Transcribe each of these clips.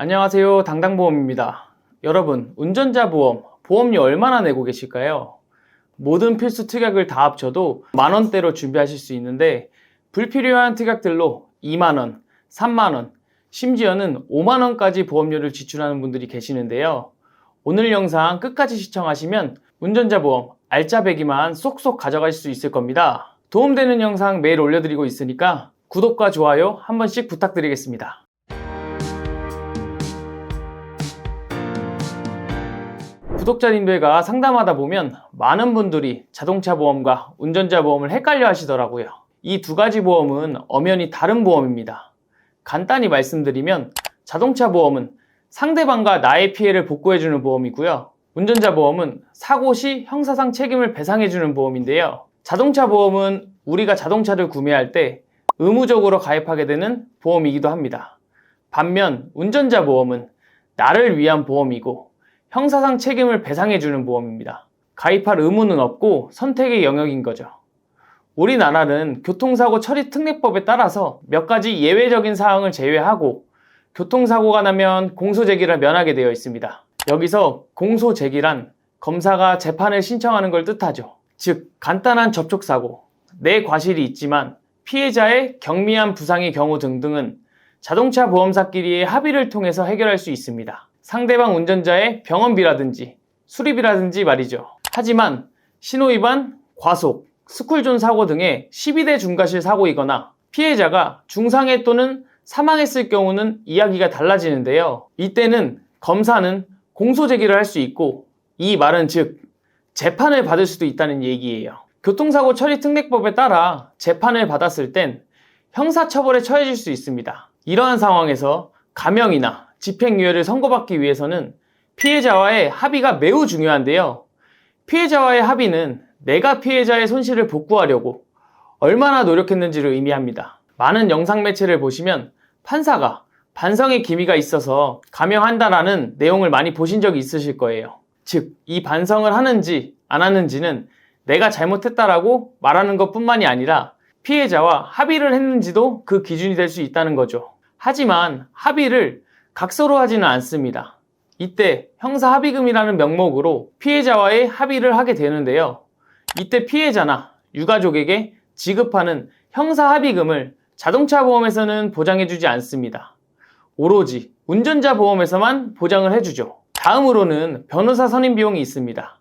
안녕하세요. 당당보험입니다. 여러분, 운전자 보험, 보험료 얼마나 내고 계실까요? 모든 필수 특약을 다 합쳐도 만원대로 준비하실 수 있는데, 불필요한 특약들로 2만원, 3만원, 심지어는 5만원까지 보험료를 지출하는 분들이 계시는데요. 오늘 영상 끝까지 시청하시면 운전자 보험 알짜배기만 쏙쏙 가져가실 수 있을 겁니다. 도움되는 영상 매일 올려드리고 있으니까 구독과 좋아요 한 번씩 부탁드리겠습니다. 구독자님들과 상담하다 보면 많은 분들이 자동차 보험과 운전자 보험을 헷갈려 하시더라고요. 이 두 가지 보험은 엄연히 다른 보험입니다. 간단히 말씀드리면 자동차 보험은 상대방과 나의 피해를 복구해주는 보험이고요. 운전자 보험은 사고 시 형사상 책임을 배상해주는 보험인데요. 자동차 보험은 우리가 자동차를 구매할 때 의무적으로 가입하게 되는 보험이기도 합니다. 반면 운전자 보험은 나를 위한 보험이고 형사상 책임을 배상해주는 보험입니다. 가입할 의무는 없고 선택의 영역인 거죠. 우리나라는 교통사고 처리 특례법에 따라서 몇 가지 예외적인 사항을 제외하고 교통사고가 나면 공소제기를 면하게 되어 있습니다. 여기서 공소제기란 검사가 재판을 신청하는 걸 뜻하죠. 즉, 간단한 접촉사고, 내 과실이 있지만 피해자의 경미한 부상의 경우 등등은 자동차 보험사끼리의 합의를 통해서 해결할 수 있습니다. 상대방 운전자의 병원비라든지 수리비라든지 말이죠. 하지만 신호위반, 과속, 스쿨존 사고 등의 12대 중과실 사고이거나 피해자가 중상해 또는 사망했을 경우는 이야기가 달라지는데요. 이때는 검사는 공소 제기를 할 수 있고 이 말은 즉 재판을 받을 수도 있다는 얘기예요. 교통사고 처리 특례법에 따라 재판을 받았을 땐 형사처벌에 처해질 수 있습니다. 이러한 상황에서 감형이나 집행유예를 선고받기 위해서는 피해자와의 합의가 매우 중요한데요. 피해자와의 합의는 내가 피해자의 손실을 복구하려고 얼마나 노력했는지를 의미합니다. 많은 영상 매체를 보시면 판사가 반성의 기미가 있어서 감형한다라는 내용을 많이 보신 적이 있으실 거예요. 즉, 이 반성을 하는지 안 하는지는 내가 잘못했다라고 말하는 것 뿐만이 아니라 피해자와 합의를 했는지도 그 기준이 될 수 있다는 거죠. 하지만 합의를 각서로 하지는 않습니다. 이때 형사 합의금이라는 명목으로 피해자와의 합의를 하게 되는데요. 이때 피해자나 유가족에게 지급하는 형사 합의금을 자동차 보험에서는 보장해주지 않습니다. 오로지 운전자 보험에서만 보장을 해주죠. 다음으로는 변호사 선임 비용이 있습니다.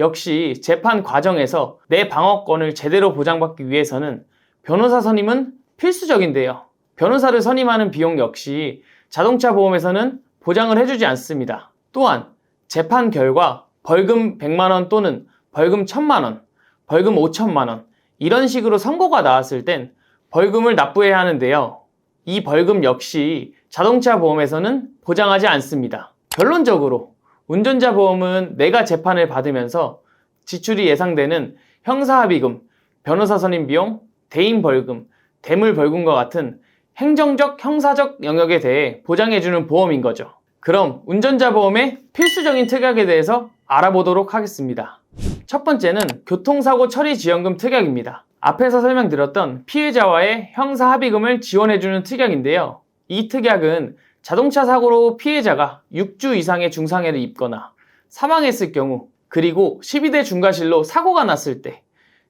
역시 재판 과정에서 내 방어권을 제대로 보장받기 위해서는 변호사 선임은 필수적인데요. 변호사를 선임하는 비용 역시 자동차 보험에서는 보장을 해주지 않습니다. 또한 재판 결과 벌금 100만원 또는 벌금 1000만원, 벌금 5천만원 이런 식으로 선고가 나왔을 땐 벌금을 납부해야 하는데요. 이 벌금 역시 자동차 보험에서는 보장하지 않습니다. 결론적으로 운전자 보험은 내가 재판을 받으면서 지출이 예상되는 형사합의금, 변호사 선임 비용, 대인 벌금, 대물 벌금과 같은 행정적, 형사적 영역에 대해 보장해주는 보험인 거죠. 그럼 운전자 보험의 필수적인 특약에 대해서 알아보도록 하겠습니다. 첫 번째는 교통사고 처리 지원금 특약입니다. 앞에서 설명드렸던 피해자와의 형사 합의금을 지원해주는 특약인데요. 이 특약은 자동차 사고로 피해자가 6주 이상의 중상해를 입거나 사망했을 경우 그리고 12대 중과실로 사고가 났을 때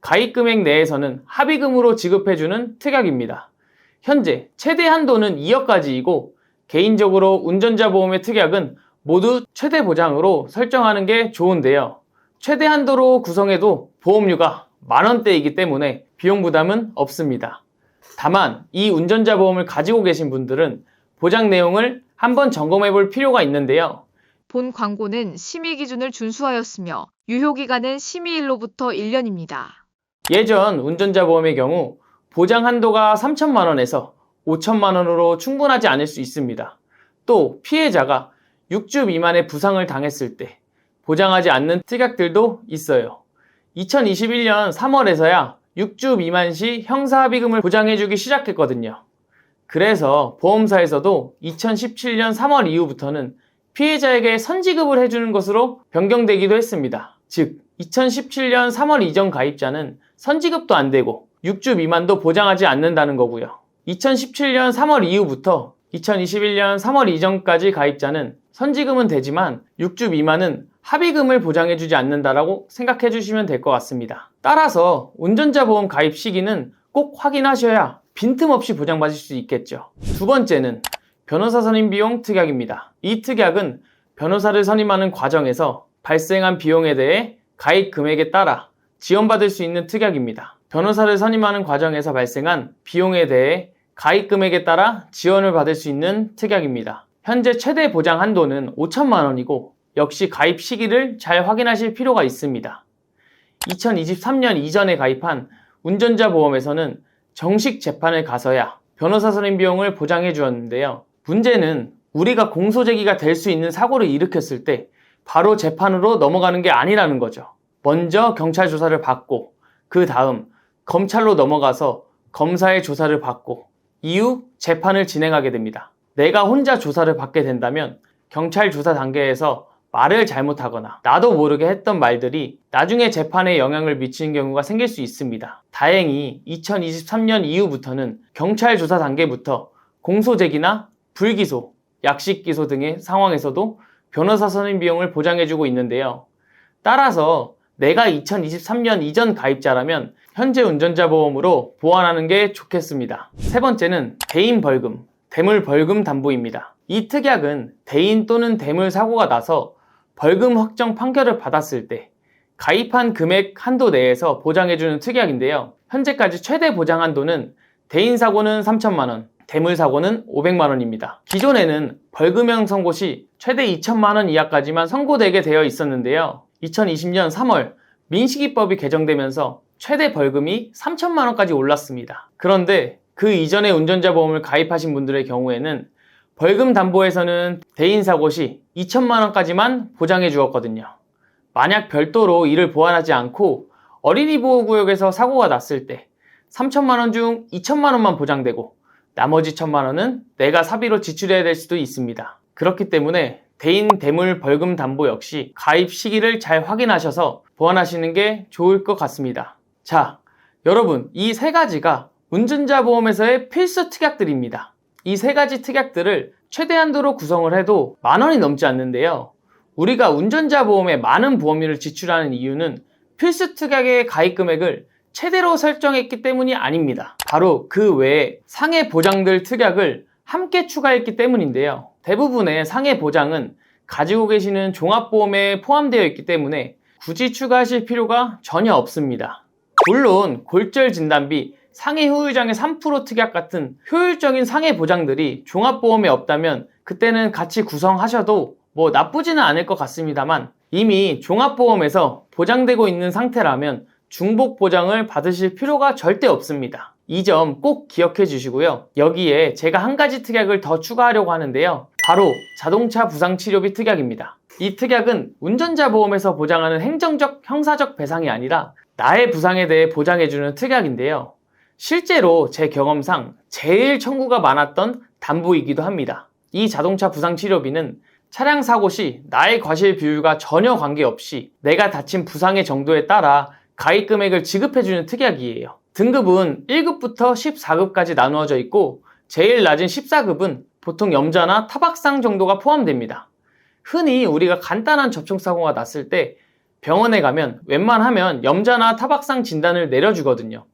가입 금액 내에서는 합의금으로 지급해주는 특약입니다. 현재 최대 한도는 2억까지이고 개인적으로 운전자 보험의 특약은 모두 최대 보장으로 설정하는 게 좋은데요. 최대 한도로 구성해도 보험료가 만원대이기 때문에 비용 부담은 없습니다. 다만 이 운전자 보험을 가지고 계신 분들은 보장 내용을 한번 점검해 볼 필요가 있는데요. 본 광고는 심의 기준을 준수하였으며 유효 기간은 심의일로부터 1년입니다. 예전 운전자 보험의 경우 보장 한도가 3천만 원에서 5천만 원으로 충분하지 않을 수 있습니다. 또 피해자가 6주 미만의 부상을 당했을 때 보장하지 않는 특약들도 있어요. 2021년 3월에서야 6주 미만 시 형사합의금을 보장해주기 시작했거든요. 그래서 보험사에서도 2017년 3월 이후부터는 피해자에게 선지급을 해주는 것으로 변경되기도 했습니다. 즉, 2017년 3월 이전 가입자는 선지급도 안 되고 6주 미만도 보장하지 않는다는 거고요. 2017년 3월 이후부터 2021년 3월 이전까지 가입자는 선지금은 되지만 6주 미만은 합의금을 보장해주지 않는다라고 생각해 주시면 될 것 같습니다. 따라서 운전자 보험 가입 시기는 꼭 확인하셔야 빈틈없이 보장받을 수 있겠죠. 두 번째는 변호사 선임 비용 특약입니다. 이 특약은 변호사를 선임하는 과정에서 발생한 비용에 대해 가입 금액에 따라 지원받을 수 있는 특약입니다. 변호사를 선임하는 과정에서 발생한 비용에 대해 가입 금액에 따라 지원을 받을 수 있는 특약입니다. 현재 최대 보장 한도는 5천만 원이고 역시 가입 시기를 잘 확인하실 필요가 있습니다. 2023년 이전에 가입한 운전자 보험에서는 정식 재판을 가서야 변호사 선임 비용을 보장해 주었는데요. 문제는 우리가 공소 제기가 될 수 있는 사고를 일으켰을 때 바로 재판으로 넘어가는 게 아니라는 거죠. 먼저 경찰 조사를 받고 그 다음 검찰로 넘어가서 검사의 조사를 받고 이후 재판을 진행하게 됩니다. 내가 혼자 조사를 받게 된다면 경찰 조사 단계에서 말을 잘못하거나 나도 모르게 했던 말들이 나중에 재판에 영향을 미치는 경우가 생길 수 있습니다. 다행히 2023년 이후부터는 경찰 조사 단계부터 공소제기나 불기소, 약식 기소 등의 상황에서도 변호사 선임 비용을 보장해주고 있는데요. 따라서 내가 2023년 이전 가입자라면 현재 운전자 보험으로 보완하는 게 좋겠습니다. 세 번째는 대인 벌금, 대물 벌금 담보입니다. 이 특약은 대인 또는 대물 사고가 나서 벌금 확정 판결을 받았을 때 가입한 금액 한도 내에서 보장해주는 특약인데요. 현재까지 최대 보장 한도는 대인 사고는 3천만 원, 대물 사고는 500만 원입니다. 기존에는 벌금형 선고 시 최대 2천만 원 이하까지만 선고되게 되어 있었는데요. 2020년 3월 민식이법이 개정되면서 최대 벌금이 3천만 원까지 올랐습니다. 그런데 그 이전에 운전자 보험을 가입하신 분들의 경우에는 벌금 담보에서는 대인 사고 시 2천만 원까지만 보장해 주었거든요. 만약 별도로 이를 보완하지 않고 어린이 보호 구역에서 사고가 났을 때 3천만 원 중 2천만 원만 보장되고 나머지 천만 원은 내가 사비로 지출해야 될 수도 있습니다. 그렇기 때문에 대인 대물 벌금 담보 역시 가입 시기를 잘 확인하셔서 보완하시는 게 좋을 것 같습니다. 자, 여러분, 이 세 가지가 운전자 보험에서의 필수 특약들입니다. 이 세 가지 특약들을 최대한도로 구성을 해도 만 원이 넘지 않는데요. 우리가 운전자 보험에 많은 보험료를 지출하는 이유는 필수 특약의 가입 금액을 최대로 설정했기 때문이 아닙니다. 바로 그 외에 상해 보장들 특약을 함께 추가했기 때문인데요. 대부분의 상해 보장은 가지고 계시는 종합보험에 포함되어 있기 때문에 굳이 추가하실 필요가 전혀 없습니다. 물론 골절 진단비, 상해 후유장애 3% 특약 같은 효율적인 상해 보장들이 종합보험에 없다면 그때는 같이 구성하셔도 뭐 나쁘지는 않을 것 같습니다만 이미 종합보험에서 보장되고 있는 상태라면 중복 보장을 받으실 필요가 절대 없습니다. 이 점 꼭 기억해 주시고요. 여기에 제가 한 가지 특약을 더 추가하려고 하는데요. 바로 자동차 부상 치료비 특약입니다. 이 특약은 운전자 보험에서 보장하는 행정적, 형사적 배상이 아니라 나의 부상에 대해 보장해주는 특약인데요. 실제로 제 경험상 제일 청구가 많았던 담보이기도 합니다. 이 자동차 부상 치료비는 차량 사고 시 나의 과실 비율과 전혀 관계없이 내가 다친 부상의 정도에 따라 가입 금액을 지급해주는 특약이에요. 등급은 1급부터 14급까지 나누어져 있고 제일 낮은 14급은 보통 염자나 타박상 정도가 포함됩니다. 흔히 우리가 간단한 접촉사고가 났을 때 병원에 가면 웬만하면 염자나 타박상 진단을 내려주거든요.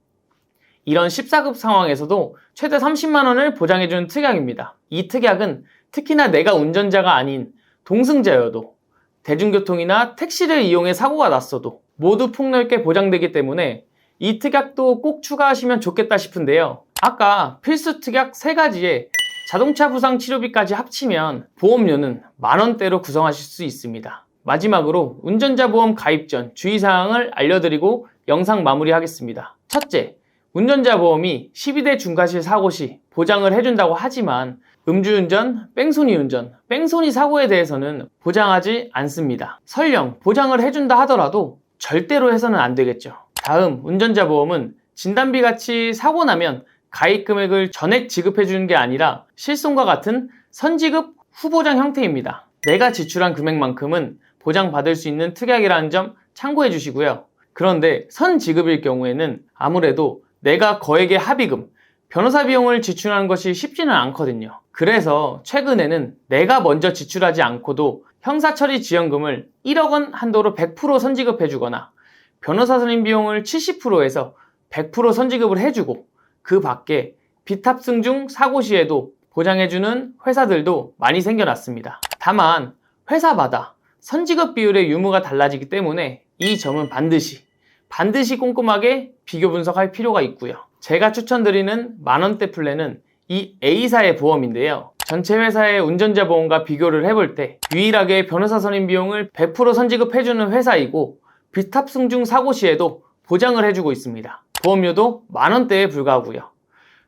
이런 14급 상황에서도 최대 30만 원을 보장해주는 특약입니다. 이 특약은 특히나 내가 운전자가 아닌 동승자여도 대중교통이나 택시를 이용해 사고가 났어도 모두 폭넓게 보장되기 때문에 이 특약도 꼭 추가하시면 좋겠다 싶은데요. 아까 필수 특약 3가지에 자동차 부상 치료비까지 합치면 보험료는 만 원대로 구성하실 수 있습니다. 마지막으로 운전자 보험 가입 전 주의사항을 알려드리고 영상 마무리하겠습니다. 첫째, 운전자 보험이 12대 중과실 사고 시 보장을 해준다고 하지만 음주운전, 뺑소니 운전, 뺑소니 사고에 대해서는 보장하지 않습니다. 설령 보장을 해준다 하더라도 절대로 해서는 안 되겠죠. 다음, 운전자 보험은 진단비 같이 사고 나면 가입 금액을 전액 지급해 주는 게 아니라 실손과 같은 선지급 후보장 형태입니다. 내가 지출한 금액만큼은 보장받을 수 있는 특약이라는 점 참고해 주시고요. 그런데 선지급일 경우에는 아무래도 내가 거액의 합의금, 변호사 비용을 지출하는 것이 쉽지는 않거든요. 그래서 최근에는 내가 먼저 지출하지 않고도 형사처리 지원금을 1억 원 한도로 100% 선지급해 주거나 변호사 선임 비용을 70%에서 100% 선지급을 해주고 그 밖에 비탑승 중 사고 시에도 보장해주는 회사들도 많이 생겨났습니다. 다만 회사마다 선지급 비율의 유무가 달라지기 때문에 이 점은 반드시 반드시 꼼꼼하게 비교 분석할 필요가 있고요. 제가 추천드리는 만원대 플랜은 이 A사의 보험인데요. 전체 회사의 운전자 보험과 비교를 해볼 때 유일하게 변호사 선임 비용을 100% 선지급해주는 회사이고 비탑승 중 사고 시에도 보장을 해주고 있습니다. 보험료도 만 원대에 불과하고요.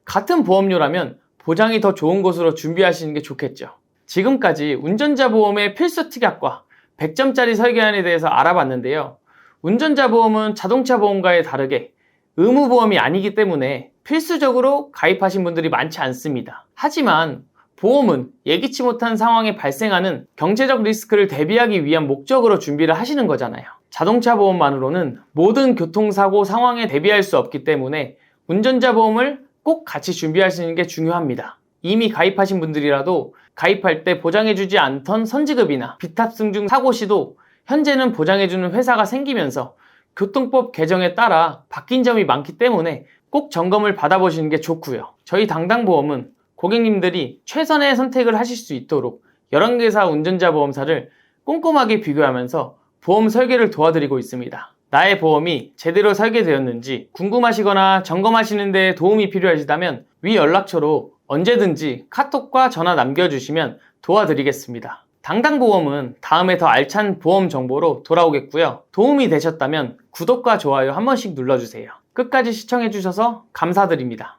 같은 보험료라면 보장이 더 좋은 곳으로 준비하시는 게 좋겠죠. 지금까지 운전자 보험의 필수 특약과 100점짜리 설계안에 대해서 알아봤는데요. 운전자 보험은 자동차 보험과의 다르게 의무 보험이 아니기 때문에 필수적으로 가입하신 분들이 많지 않습니다. 하지만 보험은 예기치 못한 상황에 발생하는 경제적 리스크를 대비하기 위한 목적으로 준비를 하시는 거잖아요. 자동차 보험만으로는 모든 교통사고 상황에 대비할 수 없기 때문에 운전자 보험을 꼭 같이 준비하시는 게 중요합니다. 이미 가입하신 분들이라도 가입할 때 보장해주지 않던 선지급이나 비탑승 중 사고 시도 현재는 보장해주는 회사가 생기면서 교통법 개정에 따라 바뀐 점이 많기 때문에 꼭 점검을 받아보시는 게 좋고요. 저희 당당보험은 고객님들이 최선의 선택을 하실 수 있도록 11개사 운전자 보험사를 꼼꼼하게 비교하면서 보험 설계를 도와드리고 있습니다. 나의 보험이 제대로 설계되었는지 궁금하시거나 점검하시는 데 도움이 필요하시다면 위 연락처로 언제든지 카톡과 전화 남겨주시면 도와드리겠습니다. 당당보험은 다음에 더 알찬 보험 정보로 돌아오겠고요. 도움이 되셨다면 구독과 좋아요 한 번씩 눌러주세요. 끝까지 시청해주셔서 감사드립니다.